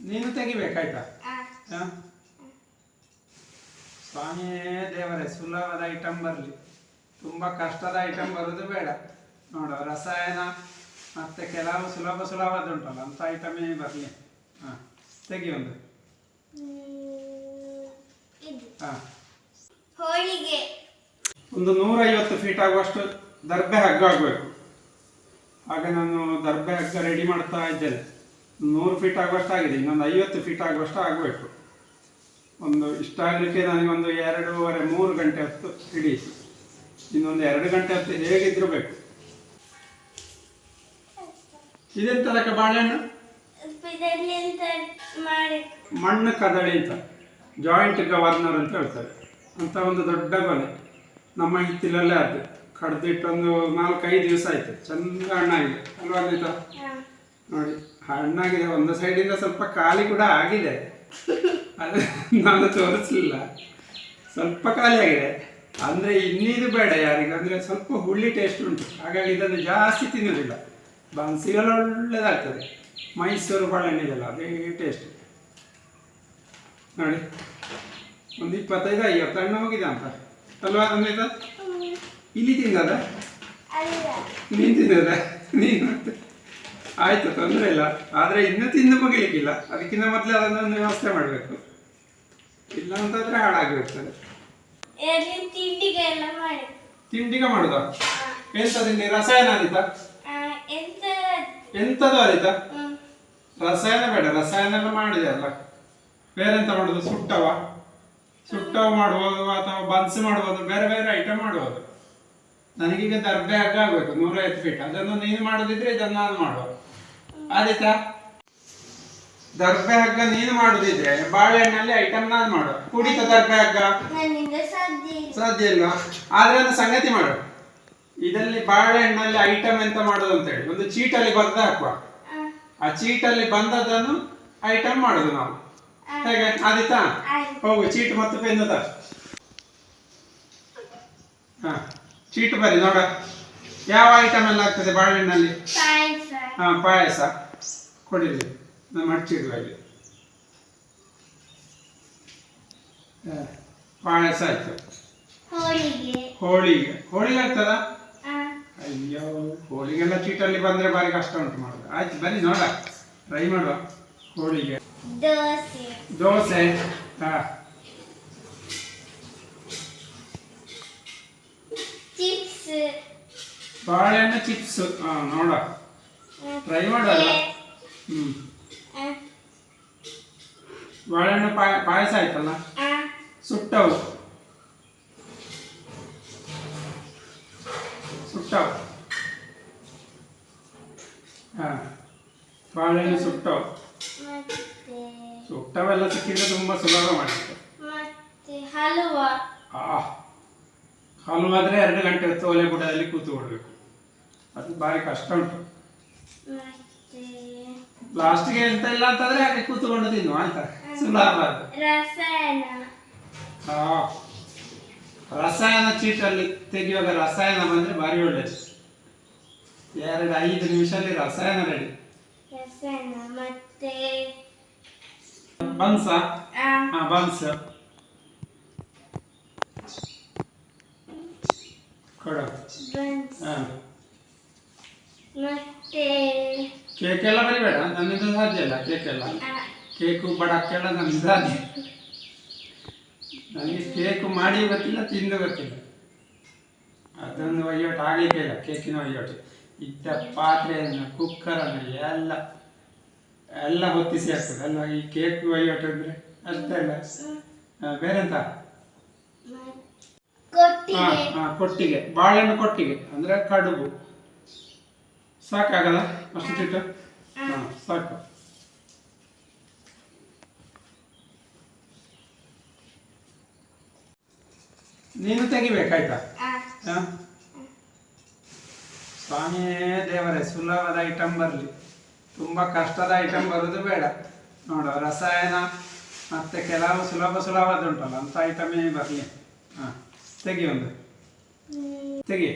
ನೀನು ತೆಗಿಬೇಕಾಯ್ತಾ? ಸ್ವಾಮಿಯೇ ದೇವರೇ ಸುಲಭದ ಐಟಮ್ ಬರಲಿ. ತುಂಬ ಕಷ್ಟದ ಐಟಮ್ ಬರೋದು ಬೇಡ. ನೋಡು ರಸಾಯನ ಮತ್ತೆ ಕೆಲವು ಸುಲಭ ಸುಲಭದುಂಟಲ್ಲ ಅಂತ ಐಟಮೇ ಬರಲಿ. ಹಾಂ ತೆಗಿ ಒಂದು. ಹಾಂ. ಹೋಳಿಗೆ. ಒಂದು ನೂರೈವತ್ತು ಫೀಟ್ ಆಗುವಷ್ಟು ದರ್ಬೆ ಹಗ್ಗ ಆಗಬೇಕು ಆಗ ನಾನು ದರ್ಬೆ ಹಗ್ಗ ರೆಡಿ ಮಾಡ್ತಾ ಇದ್ದೇನೆ. ನೂರು ಫೀಟ್ ಆಗುವಷ್ಟು ಆಗಿದೆ ಇನ್ನೊಂದು ಐವತ್ತು ಫೀಟ್ ಆಗುವಷ್ಟು ಆಗಬೇಕು. ಒಂದು ಇಷ್ಟಾಗಲಿಕ್ಕೆ ನನಗೊಂದು ಎರಡೂವರೆ ಮೂರು ಗಂಟೆ ಹೊತ್ತು ಹಿಡಿಯಿತು. ಇನ್ನೊಂದು ಎರಡು ಗಂಟೆ ಹೊತ್ತು ಹೇಗಿದ್ದರೂ ಬೇಕು. ಇದೆಂತದಕ್ಕೆ ಬಾಳೆಹಣ್ಣು? ಇದರಲ್ಲಿ ಎಂತ ಮಾಡಿ? ಮಣ್ಣು ಕದಳಿ ಅಂತ ಜಾಯಿಂಟ್ ಗವರ್ನರ್ ಅಂತ ಹೇಳ್ತಾರೆ. ಅಂತ ಒಂದು ದೊಡ್ಡ ಬಲೆ ನಮ್ಮ ಹಿತ್ತಿಲಲ್ಲೇ ಅದು. ಕಡ್ದಿಟ್ಟೊಂದು ನಾಲ್ಕೈದು ದಿವಸ ಆಯ್ತು. ಚಂದ ಹಣ್ಣಾಗಿದೆ. ಅಲ್ವಾ ನೋಡಿ. ಹಣ್ಣಾಗಿದೆ ಒಂದು ಸೈಡಿಂದ ಸ್ವಲ್ಪ ಖಾಲಿ ಕೂಡ ಆಗಿದೆ. ಅದು ನಾನು ತೋರಿಸ್ಲಿಲ್ಲ. ಸ್ವಲ್ಪ ಖಾಲಿ ಆಗಿದೆ. ಅಂದರೆ ಇನ್ನಿದು ಬೇಡ ಯಾರಿಗೆ. ಅಂದರೆ ಸ್ವಲ್ಪ ಹುಳ್ಳಿ ಟೇಸ್ಟ್ ಉಂಟು. ಹಾಗಾಗಿ ಇದನ್ನು ಜಾಸ್ತಿ ತಿನ್ನೋದಿಲ್ಲ. ಬನ್ಸಿಗೆಲ್ಲ ಒಳ್ಳೆಯದಾಗ್ತದೆ ಮೈಸೂರು ಬಾಳೆಹಣ್ಣಿದೆಲ್ಲ ಅದೇ ಟೇಸ್ಟ್ ನೋಡಿ ಒಂದು ಇಪ್ಪತ್ತೈದು ಐವತ್ತು ಹಣ್ಣು ಹೋಗಿದೆ ಅಂತ. ಅಲ್ವಾ ಅಂದ್ರೆ ಇಲ್ಲಿ ತಿಂದದ ನೀನು ತಿಂದದ ನೀನು ಆಯ್ತು ತೊಂದರೆ ಇಲ್ಲ. ಆದರೆ ಇನ್ನೂ ತಿಂದು ಮುಗಿಲಿಕ್ಕಿಲ್ಲ. ಅದಕ್ಕಿಂತ ಮೊದಲೇ ಅದನ್ನು ವ್ಯವಸ್ಥೆ ಮಾಡಬೇಕು. ಇಲ್ಲ ಅಂತಂದ್ರೆ ಹಾಳಾಗಿರ್ತದೆ ತಿಂಡಿಗ ಮಾಡುದ? ಎಂತ ತಿಂಡಿ? ರಸಾಯನ ಅನಿತ ಎಂತದ ಹ್ಮ್, ರಸಾಯನ ಬೇಡ ರಸಾಯನ ಎಲ್ಲ ಮಾಡಿದೆ ಅಲ್ಲ. ಬೇರೆಂತ ಮಾಡುದು? ಸುಟ್ಟವ. ಸುಟ್ಟವ ಮಾಡ್ಬೋದು ಅಥವಾ ಬನ್ಸ್ ಮಾಡ್ಬೋದು ಬೇರೆ ಬೇರೆ ಐಟಮ್ ಮಾಡ್ಬೋದು ನನಗೀಗ ದರ್ಬೆ ಹಗ್ಗ ಆಗ್ಬೇಕು ನೂರೈವತ್ತು ಫೀಟ್ ಅದನ್ನು ನೀನು ಮಾಡೋದಿದ್ರೆ ಇದನ್ನು ನಾನು ಮಾಡುವ. ಆದೀತಾ ದರ್ಬೆ ಹಗ್ಗ ನೀನು ಮಾಡುದಿದ್ರೆ ಬಾಳೆಹಣ್ಣಲ್ಲಿ ಐಟಮ್ ನಾನು ಮಾಡು. ಕುಡಿತ ದರ್ಬೆ ಹಗ್ಗ ಸಾಧ್ಯ ಇಲ್ಲ. ಆದ್ರೆ ಒಂದು ಸಂಗತಿ ಮಾಡು. ಇದರಲ್ಲಿ ಬಾಳೆಹಣ್ಣಲ್ಲಿ ಐಟಮ್ ಎಂತ ಮಾಡೋದು ಅಂತ ಹೇಳಿ ಒಂದು ಚೀಟಲ್ಲಿ ಬರೆದು ಹಾಕುವ. ಆ, ಚೀಟಲ್ಲಿ ಬಂದದನ್ನು ಐಟಮ್ ಮಾಡುದು ನಾವು. ಹೇಗೆ? ಆದಿತಾ ಹೋಗು ಚೀಟ್ ಮತ್ತು ಪೆನ್ನು ತ. ಹಾ. ಚೀಟ್ ಬರಿ ನೋಡ. ಯಾವ ಐಟಮ್ ಎಲ್ಲ ಆಗ್ತದೆ ಬಾಳೆಹಣ್ಣಲ್ಲಿ ಪಾಯಸ ಹಾ ಪಾಯಸ ಕೊಡಿರಿ ನಾನು ಮಡ್ಚಿಡುವ ಇಲ್ಲಿ ಹಾ, ಪಾಯಸ ಆಯ್ತು. ಹೋಳಿಗೆ. ಹೋಳಿಗೆ. ಆಗ್ತದ ಅಯ್ಯೋ ಹೋಳಿಗೆಲ್ಲ ಚೀಟಲ್ಲಿ ಬಂದ್ರೆ ಭಾರಿ ಕಷ್ಟ ಉಂಟು ಮಾಡುದು. ಆಯ್ತು ಬನ್ನಿ ನೋಡ ಟ್ರೈ ಮಾಡುವ. ಹೋಳಿಗೆ. ದೋಸೆ. ಹಾ ಬಾಳೆಹಣ್ಣು ಚಿಪ್ಸ್. ಹಾ ನೋಡ ಟ್ರೈ ಮಾಡುವಲ್ಲ ಹ್ಮ್ ಬಾಳೆಹಣ್ಣು ಪಾಯ ಪಾಯಸ ಆಯ್ತಲ್ಲ ಸುಟ್ಟವು ಸುಟ್ಟವು ಹಾ ಬಾಳೆಹಣ್ಣು ಸುಟ್ಟವು ಮತ್ತೆ ಸುಟ್ಟವೆಲ್ಲ ಸಿಕ್ಕಿದ್ರೆ ತುಂಬಾ ಸುಲಭ ಮಾಡ್ತಾರೆ ಮತ್ತೆ ಹಲವಾ ಆ ಹಲವಾದ್ರೆ ಎರಡು ಗಂಟೆ ಹೊತ್ತು ಒಲೆ ಬುಡದಲ್ಲಿ ಕೂತ್ಕೊಳ್ಬೇಕು ಅದು ಭಾರಿ ಕಷ್ಟ ಉಂಟು ಲಾಸ್ಟ್ಗೆ ಎಂತ ಇಲ್ಲ ಅಂತಂದ್ರೆ ಹಾಗೆ ಕೂತ್ಕೊಂಡು ತಿನ್ನು ಆಯ್ತಾ? ಸುಲಭ ರಸಾಯನ. ಆ, ರಸಾಯನ ಚೀಟಲ್ಲಿ ತೆಗೆಯುವಾಗ ರಸಾಯನ ಬಂದ್ರೆ ಭಾರಿ ಒಳ್ಳೇದು. ಎರಡು ಐದು ನಿಮಿಷದಲ್ಲಿ ರಸಾಯನ ರೆಡಿ. ರಸಾಯನ ಮತ್ತೆ ಬನ್ಸ? ಹಾ ಬನ್ಸ್. ಕೊಡ. ಹಾ. ಮತ್ತೆ ಕೇಕ್. ಎಲ್ಲ ಬರಿಬೇಡ ನನ್ನಿಂದ ಸಾಧ್ಯ ಇಲ್ಲ ಕೇಕ್ ಎಲ್ಲ ಕೇಕು ಬಡಕ್ಕೆಲ್ಲ ನನ್ನಿಂದ ಸಾಧ್ಯ ನನಗೆ ಕೇಕು ಮಾಡಿ ಗೊತ್ತಿಲ್ಲ ತಿಂದು ಗೊತ್ತಿಲ್ಲ. ಅದೊಂದು ವಹಿವಾಟು ಆಗಲಿಕ್ಕೆ ಇಲ್ಲ ಕೇಕಿನ ವಹಿವಾಟು ಇದ್ದ ಪಾತ್ರೆಯನ್ನು ಕುಕ್ಕರನ್ನು ಎಲ್ಲ ಎಲ್ಲ ಹೊತ್ತಿ ಆಗ್ತದೆ ಅಲ್ವಾ ಈ ಕೇಕ್ ವಹಿವಾಟು ಅಂದರೆ ಅರ್ಥ ಇಲ್ಲ. ಬೇರೆಂತ? ಹಾಂ ಹಾ ಕೊಟ್ಟಿಗೆ ಬಾಳೆಹಣ್ಣು ಕೊಟ್ಟಿಗೆ ಅಂದ್ರೆ ಕಡುಬು. ಸಾಕಾಗಲ್ಲ? ಅಷ್ಟು ಚಿಟ್ಟು ಹಾ. ಸಾಕು. ನೀನು ತೆಗಿಬೇಕಾಯ್ತಾ? ಹಾಂ? ಸ್ವಾಮಿಯೇ ದೇವರೇ ಸುಲಭದ ಐಟಮ್ ಬರಲಿ. ತುಂಬ ಕಷ್ಟದ ಐಟಮ್ ಬರೋದು ಬೇಡ. ನೋಡು ರಸಾಯನ ಮತ್ತೆ ಕೆಲವು ಸುಲಭ ಸುಲಭದುಂಟಲ್ಲ ಅಂಥ ಐಟಮೇ ಬರಲಿ? ಹಾಂ ತೆಗಿ ಒಂದು. ತೆಗಿ.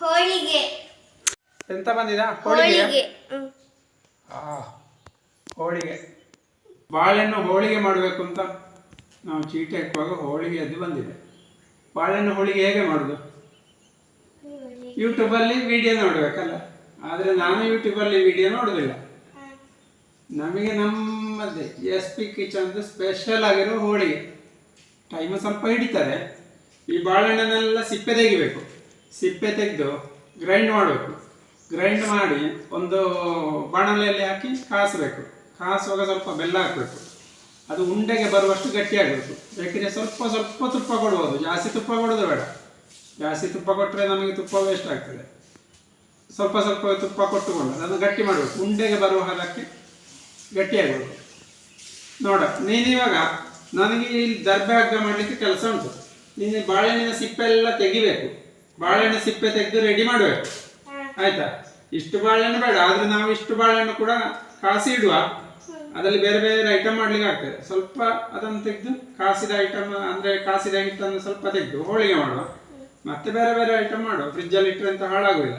ಹೋಳಿಗೆ. ಎಂತ ಬಂದಿದ? ಹೋಳಿಗೆ? ಆ ಹೋಳಿಗೆ. ಬಾಳೆಹಣ್ಣು ಹೋಳಿಗೆ ಮಾಡಬೇಕು ಅಂತ ನಾವು ಚೀಟಿ ಹಾಕುವಾಗ ಹೋಳಿಗೆ ಅದು ಬಂದಿದೆ. ಬಾಳೆಹಣ್ಣು ಹೋಳಿಗೆ ಹೇಗೆ ಮಾಡುದು. ಯೂಟ್ಯೂಬಲ್ಲಿ ವಿಡಿಯೋ ನೋಡ್ಬೇಕಲ್ಲ. ಆದರೆ ನಾನು ಯೂಟ್ಯೂಬಲ್ಲಿ ವಿಡಿಯೋ ನೋಡೋದಿಲ್ಲ. ನಮಗೆ ನಮ್ಮದೇ ಎಸ್ ಪಿ ಕಿಚನ್ದು ಸ್ಪೆಷಲ್ ಆಗಿರೋ ಹೋಳಿಗೆ. ಟೈಮ್ ಸ್ವಲ್ಪ ಹಿಡಿತಾರೆ. ಈ ಬಾಳೆಹಣ್ಣನ್ನೆಲ್ಲ ಸಿಪ್ಪೆ ತೆಗಿಬೇಕು. ಸಿಪ್ಪೆ ತೆಗೆದು ಗ್ರೈಂಡ್ ಮಾಡಬೇಕು. ಗ್ರೈಂಡ್ ಮಾಡಿ ಒಂದು ಬಾಣಲೆಯಲ್ಲಿ ಹಾಕಿ ಕಾಸಬೇಕು. ಕಾಸುವಾಗ ಸ್ವಲ್ಪ ಬೆಲ್ಲ ಹಾಕಬೇಕು. ಅದು ಉಂಡೆಗೆ ಬರುವಷ್ಟು ಗಟ್ಟಿಯಾಗಬೇಕು ಬೇಕಿದ್ರೆ ಸ್ವಲ್ಪ ಸ್ವಲ್ಪ ತುಪ್ಪ ಕೊಡ್ಬೋದು. ಜಾಸ್ತಿ ತುಪ್ಪ ಕೊಡೋದು ಬೇಡ. ಜಾಸ್ತಿ ತುಪ್ಪ ಕೊಟ್ಟರೆ ನಮಗೆ ತುಪ್ಪ ವೇಸ್ಟ್ ಆಗ್ತದೆ. ಸ್ವಲ್ಪ ಸ್ವಲ್ಪ ತುಪ್ಪ ಕೊಟ್ಟುಕೊಂಡು ಅದನ್ನು ಗಟ್ಟಿ ಮಾಡಬೇಕು. ಉಂಡೆಗೆ ಬರುವ ಹದಕ್ಕೆ ಗಟ್ಟಿಯಾಗಬೇಕು ನೋಡ ನೀನಿವಾಗ ನನಗೆ ಇಲ್ಲಿ ದರ್ಬೆ ಹಗ್ಗ ಮಾಡಲಿಕ್ಕೆ ಕೆಲಸ ಉಂಟು. ನೀನು ಬಾಳೆಹಣ್ಣಿನ ಸಿಪ್ಪೆ ಎಲ್ಲ ತೆಗಿಬೇಕು. ಬಾಳೆಹಣ್ಣು ಸಿಪ್ಪೆ ತೆಗೆದು ರೆಡಿ ಮಾಡಬೇಕು. ಆಯ್ತಾ? ಇಷ್ಟು ಬಾಳೆಹಣ್ಣು ಬೇಡ ಆದ್ರೆ ನಾವು ಇಷ್ಟು ಬಾಳೆಹಣ್ಣು ಕೂಡ ಕಾಸಿ ಇಡುವ. ಅದರಲ್ಲಿ ಬೇರೆ ಬೇರೆ ಐಟಮ್ ಮಾಡ್ಲಿಕ್ಕೆ ಆಗ್ತದೆ. ಸ್ವಲ್ಪ ಅದನ್ನು ತೆಗೆದು ಕಾಸಿದ ಐಟಮ್ ಅಂದ್ರೆ ಕಾಸಿದ ಹಿಟ್ಟನ್ನು ಸ್ವಲ್ಪ ತೆಗೆದು ಹೋಳಿಗೆ ಮಾಡುವ. ಮತ್ತೆ ಬೇರೆ ಬೇರೆ ಐಟಮ್ ಮಾಡುವ. ಫ್ರಿಜ್ಜಲ್ಲಿ ಇಟ್ಟರೆ ಅಂತ ಹಾಳಾಗುದಿಲ್ಲ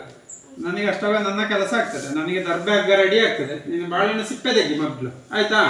ನನಗೆ ಅಷ್ಟವೇ ನನ್ನ ಕೆಲಸ ಆಗ್ತದೆ. ನನಗೆ ದರ್ಬೆ ಹಗ್ಗ ರೆಡಿ ಆಗ್ತದೆ. ನೀನು ಬಾಳೆಹಣ್ಣು ಸಿಪ್ಪೆ ತೆಗಿ ಮೊದಲು. ಆಯ್ತಾ?